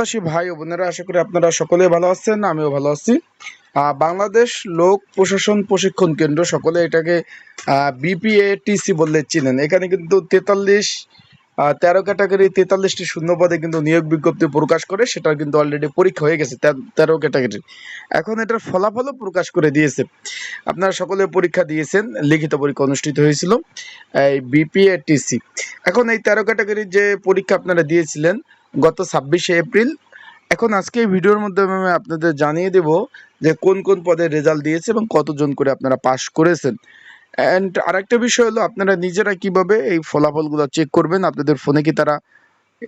প্রত্যাশী ভাই ও বোনেরা, আশা করি আপনারা সকলে ভালো আছেন, আমিও ভালো আছি। বাংলাদেশ লোক প্রশাসন প্রশিক্ষণ কেন্দ্র, সকলে এটাকে বিপিএটিসি বললে চিনেন। এখানে কিন্তু তেতাল্লিশ তেরো ক্যাটাগরি তেতাল্লিশটি শূন্য পদে কিন্তু নিয়োগ বিজ্ঞপ্তি প্রকাশ করে সেটা কিন্তু অলরেডি পরীক্ষা হয়ে গেছে তেরো ক্যাটাগরি। এখন এটার ফলাফলও প্রকাশ করে দিয়েছে। আপনারা সকলে পরীক্ষা দিয়েছেন, লিখিত পরীক্ষা অনুষ্ঠিত হয়েছিল, এই বিপিএটিসি এখন এই তেরো ক্যাটাগরির যে পরীক্ষা আপনারা দিয়েছিলেন গত ছাব্বিশে এপ্রিল। এখন আজকে এই ভিডিওর মাধ্যমে আমি আপনাদের জানিয়ে দেব যে কোন কোন পদে রেজাল্ট দিয়েছে এবং কতজন করে আপনারা পাশ করেছেন। অ্যান্ড আরেকটা বিষয় হলো, আপনারা নিজেরা কীভাবে এই ফলাফলগুলো চেক করবেন? আপনাদের ফোনে কি তারা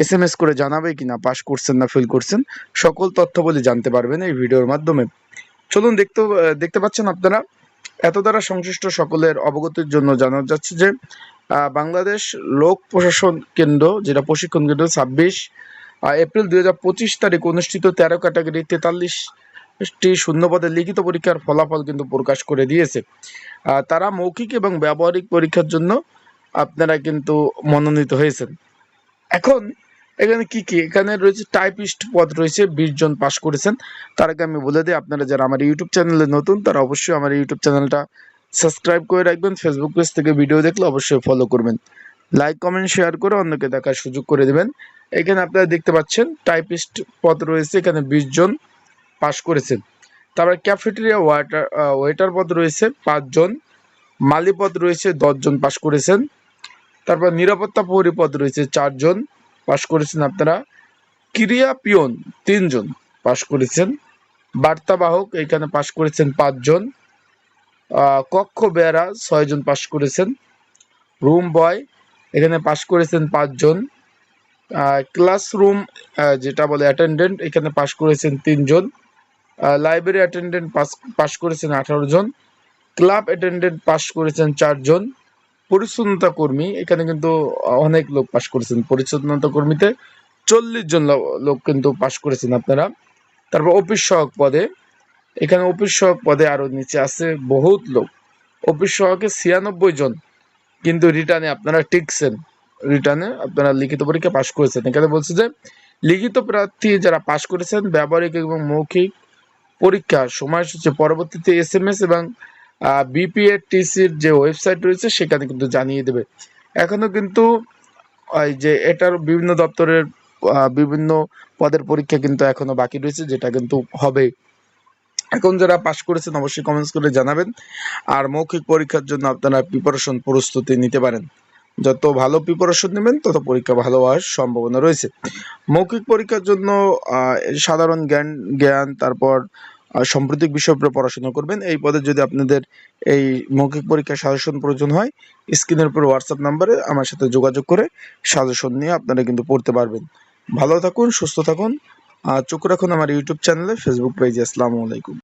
এস এম এস করে জানাবে কি না পাস করছেন না ফেল করছেন? সকল তথ্য বলে জানতে পারবেন এই ভিডিওর মাধ্যমে। চলুন দেখতে দেখতে পাচ্ছেন আপনারা, এত দ্বারা সংশ্লিষ্ট সকলের অবগতির জন্য জানা যাচ্ছে যে বাংলাদেশ লোক প্রশাসন কেন্দ্র, যেটা প্রশিক্ষণ কেন্দ্র ছাব্বিশ এপ্রিল দুই হাজার পঁচিশ তারিখ অনুষ্ঠিত তেরো ক্যাটাগরি তেতাল্লিশটি শূন্যপদের লিখিত পরীক্ষার ফলাফল কিন্তু প্রকাশ করে দিয়েছে। তারা মৌখিক এবং ব্যবহারিক পরীক্ষার জন্য আপনারা কিন্তু মনোনীত হয়েছেন। এখন এখানে কি কি? এখানে রয়েছে টাইপিস্ট পদ রয়েছে, বিশ জন পাশ করেছেন। তার আগে আমি বলে দিই, আপনারা যারা আমার ইউটিউব চ্যানেলে নতুন, তারা অবশ্যই আমার ইউটিউব চ্যানেলটা সাবস্ক্রাইব করে রাখবেন। ফেসবুক পেজ থেকে ভিডিও দেখলে অবশ্যই ফলো করবেন। লাইক কমেন্ট শেয়ার করে অন্যকে দেখার সুযোগ করে দেবেন। এখানে আপনারা দেখতে পাচ্ছেন টাইপিস্ট পদ রয়েছে, এখানে বিশ জন পাশ করেছেন। তারপরে ক্যাফেটেরিয়া ওয়াটার ওয়েটার পদ রয়েছে পাঁচজন মালি পদ রয়েছে দশজন পাশ করেছেন। তারপর নিরাপত্তা প্রহরী পদ রয়েছে চারজন পাশ করেছেন আপনারা। ক্রিয়া পিয়ন তিনজন পাশ করেছেন। বার্তাবাহক, এখানে পাশ করেছেন পাঁচজন কক্ষ বেয়ারা ছয়জন পাশ করেছেন। রুম বয় এখানে পাশ করেছেন পাঁচজন ক্লাসরুম যেটা বলে অ্যাটেন্ডেন্ট এখানে পাশ করেছেন তিনজন। লাইব্রেরি অ্যাটেন্ডেন্ট পাস পাশ করেছেন আঠারো জন। ক্লাব অ্যাটেন্ডেন্ট পাশ করেছেন চারজন। পরিচ্ছন্নতা কর্মী, এখানে কিন্তু অনেক লোক পাশ করেছেন। পরিচ্ছন্নতা কর্মীতে চল্লিশ জন লোক কিন্তু পাশ করেছেন আপনারা। তারপর অফিস সহক পদে, এখানে অফিস সহক পদে আরও নিচে আছে বহুত লোক। অফিস সহকে ছিয়ানব্বই জন কিন্তু রিটার্নে আপনারা টিকছেন। রিটার্নে আপনারা লিখিত পরীক্ষা পাশ করেছেন। এখানে বলছে যে, লিখিত প্রার্থী যারা পাশ করেছেন, ব্যবহারিক এবং মৌখিক পরীক্ষা, সময়সূচি, পরবর্তীতে এস এম এস এবং বিপিএটিসির যে ওয়েবসাইট রয়েছে, সেখানে কিন্তু জানিয়ে দেবে। এখনও কিন্তু ওই যে এটার বিভিন্ন দপ্তরের বিভিন্ন পদের পরীক্ষা কিন্তু এখনও বাকি রয়েছে, যেটা কিন্তু হবে। এখন যারা পাশ করেছেন, অবশ্যই কমেন্টস করে জানাবেন। আর মৌখিক পরীক্ষার জন্য আপনারা প্রিপারেশন প্রস্তুতি নিতে পারেন। যত ভালো প্রিপারেশন নেবেন, তত পরীক্ষা ভালো হওয়ার সম্ভাবনা রয়েছে। মৌখিক পরীক্ষার জন্য সাধারণ জ্ঞান জ্ঞান, তারপর সাম্প্রতিক বিষয়ের উপরে পড়াশোনা করবেন। এই পদে যদি আপনাদের এই মৌখিক পরীক্ষার সাজেশন প্রয়োজন হয়, স্ক্রিনের উপর হোয়াটসঅ্যাপ নাম্বারে আমার সাথে যোগাযোগ করে সাজেশন নিয়ে আপনারা কিন্তু পড়তে পারবেন। ভালো থাকুন, সুস্থ থাকুন। আর চোখ রাখুন আমার ইউটিউব চ্যানেলে ফেসবুক পেজে আসসালামু আলাইকুম।